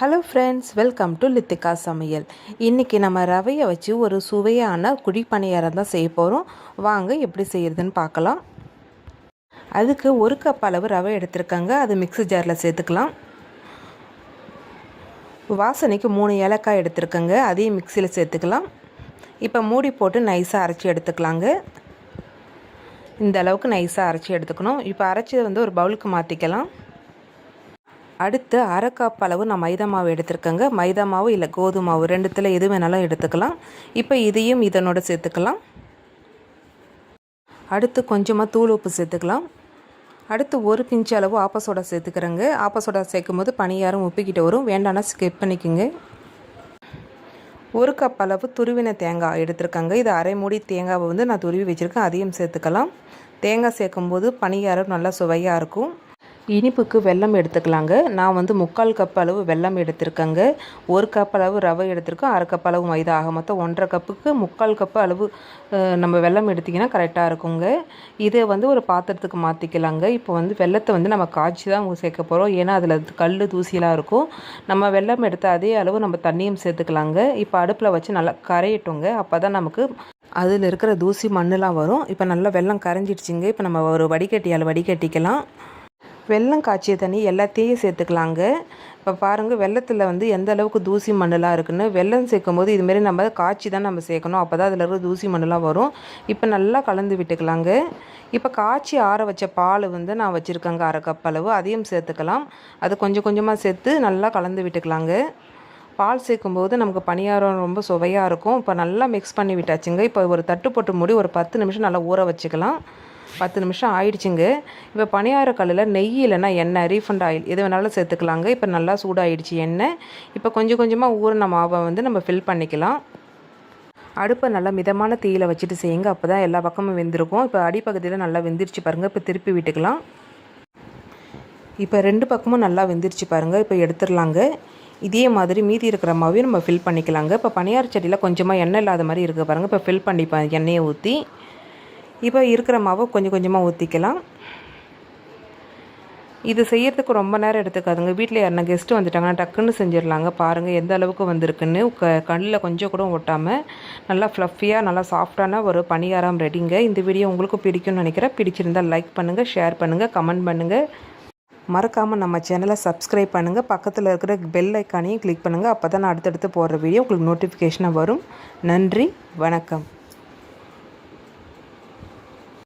Hello friends welcome to Lithika சமையல் இன்றைக்கி நம்ம ரவையை வச்சு ஒரு சுவையான குழி பணியாரம் தான் செய்ய போகிறோம் வாங்க எப்படி செய்கிறதுன்னு பார்க்கலாம். அதுக்கு ஒரு கப் அளவு ரவை எடுத்துருக்கங்க. அது மிக்ஸி ஜாரில் சேர்த்துக்கலாம். வாசனைக்கு மூணு ஏலக்காய் எடுத்துருக்கங்க. அதையும் மிக்சியில் சேர்த்துக்கலாம். இப்போ மூடி போட்டு நைஸாக அரைச்சி எடுத்துக்கலாங்க. இந்த அளவுக்கு நைஸாக அரைச்சி எடுத்துக்கணும். இப்போ அரைச்சதை வந்து ஒரு பவுலுக்கு மாற்றிக்கலாம் அடுத்து அரை கப் அளவு நான் மைதா மாவு எடுத்துருக்கேங்க. மைதா மாவு இல்லை கோதுமை மாவு ரெண்டுத்தில் எது வேணாலும் எடுத்துக்கலாம். இப்போ இதையும் இதனோட சேர்த்துக்கலாம். அடுத்து கொஞ்சமாக தூள் உப்பு சேர்த்துக்கலாம். அடுத்து ஒரு பிஞ்சு அளவு ஆப்பசோடா சேர்த்துக்கிறேங்க. ஆப்பசோடா சேர்க்கும் போது பனியாரம் உப்பிக்கிட்டு வரும். வேண்டாம்னா ஸ்கிப் பண்ணிக்கோங்க. ஒரு கப் அளவு துருவின தேங்காய் எடுத்துருக்காங்க. இது அரை மூடி தேங்காவை வந்து நான் துருவி வச்சுருக்கேன். அதையும் சேர்த்துக்கலாம். தேங்காய் சேர்க்கும்போது பனியாரம் நல்லா சுவையாக இருக்கும். இனிப்புக்கு வெல்லம் எடுத்துக்கலாங்க. நான் வந்து முக்கால் கப் அளவு வெல்லம் எடுத்திருக்கேங்க. ஒரு கப் அளவு ரவை எடுத்திருக்கேன். அரை கப் அளவு மைதா. ஆக மொத்தம் ஒன்றரை கப்புக்கு முக்கால் கப் அளவு நம்ம வெல்லம் எடுத்திங்கன்னா கரெக்டாக இருக்குங்க. இதை வந்து ஒரு பாத்திரத்துக்கு மாற்றிக்கலாங்க இப்போ வந்து வெள்ளத்தை வந்து நம்ம காய்ச்சி தான் சேர்க்க போகிறோம் ஏன்னா அதில் கல் தூசிலாம் இருக்கும். நம்ம வெல்லம் எடுத்த அதே அளவு நம்ம தண்ணியும் சேர்த்துக்கலாங்க. இப்போ அடுப்பில் வச்சு நல்லா கரையட்டுங்க. அப்போ தான் நமக்கு அதில் இருக்கிற தூசி மண்ணெலாம் வரும். இப்போ நல்லா வெள்ளம் கரைஞ்சிடுச்சிங்க. இப்போ நம்ம ஒரு வடிகட்டியால் வடிகட்டிக்கலாம். வெல்லம் காய்ச்சிய தண்ணி எல்லாத்தையும் சேர்த்துக்கலாங்க. இப்போ பாருங்கள் வெள்ளத்தில் வந்து எந்த அளவுக்கு தூசி மண்ணெலாம் இருக்குன்னு வெள்ளம் சேர்க்கும் போது இதுமாரி நம்ம காய்ச்சி தான் நம்ம சேர்க்கணும். அப்போ தான் அதில் இருக்கிற தூசி மண்ணெலாம் வரும். இப்போ நல்லா கலந்து விட்டுக்கலாங்க. இப்போ காய்ச்சி ஆற வச்ச பால் வந்து நான் வச்சுருக்கேங்க அரை கப் அளவு. அதையும் சேர்த்துக்கலாம். அது கொஞ்சம் கொஞ்சமாக சேர்த்து நல்லா கலந்து விட்டுக்கலாங்க. பால் சேர்க்கும்போது நமக்கு பணியாரம் ரொம்ப சுவையாக இருக்கும். இப்போ நல்லா மிக்ஸ் பண்ணி விட்டாச்சுங்க. இப்போ ஒரு தட்டு போட்டு மூடி ஒரு பத்து நிமிஷம் நல்லா ஊற வச்சுக்கலாம். பத்து நிமிஷம் ஆயிடுச்சுங்க. இப்போ பணியார கல்லில் நெய் இல்லைன்னா எண்ணெய் ரீஃபண்ட் ஆயில் எது வேணாலும் சேர்த்துக்கலாங்க. இப்போ நல்லா சூடாகிடுச்சு எண்ணெய். இப்போ கொஞ்சம் கொஞ்சமாக ஊறின மாவை வந்து நம்ம ஃபில் பண்ணிக்கலாம். அடுப்பை நல்லா மிதமான தீயில் வச்சுட்டு செய்யுங்க. அப்போ தான் எல்லா பக்கமும் வெந்திருக்கும். இப்போ அடிப்பகுதியில் நல்லா வெந்திருச்சு பாருங்கள் இப்போ திருப்பி விட்டுக்கலாம். இப்போ ரெண்டு பக்கமும் நல்லா வெந்திருச்சு பாருங்கள் இப்போ எடுத்துடலாங்க. இதே மாதிரி மீதி இருக்கிற மாவையும் நம்ம ஃபில் பண்ணிக்கலாங்க. இப்போ பனியார் செடியில் கொஞ்சமாக எண்ணெய் இல்லாத மாதிரி இருக்குது பாருங்கள் இப்போ ஃபில் பண்ணிப்பேன் எண்ணெயை ஊற்றி இப்போ இருக்கிற மாவை கொஞ்சம் கொஞ்சமாக ஊற்றிக்கலாம் இது செய்கிறதுக்கு ரொம்ப நேரம் எடுத்துக்காதுங்க. வீட்டில் யாருனா கெஸ்ட்டு வந்துட்டாங்கன்னா டக்குன்னு செஞ்சிடலாங்க. பாருங்கள் எந்த அளவுக்கு வந்திருக்குன்னு. க கண்ணில் கொஞ்சம் கூட ஒட்டாமல் நல்லா ஃப்ளஃபியாக நல்லா சாஃப்டான ஒரு பணியாரம் ரெடிங்க இந்த வீடியோ உங்களுக்கு பிடிக்கும்னு நினைக்கிறேன். பிடிச்சிருந்தால் லைக் பண்ணுங்கள் ஷேர் பண்ணுங்கள் கமெண்ட் பண்ணுங்கள் மறக்காமல் நம்ம சேனலை சப்ஸ்கிரைப் பண்ணுங்கள் பக்கத்தில் இருக்கிற பெல் ஐக்கானையும் கிளிக் பண்ணுங்கள் அப்போ தான் நான் அடுத்தடுத்து போடுற வீடியோ உங்களுக்கு நோட்டிஃபிகேஷனாக வரும். நன்றி வணக்கம்.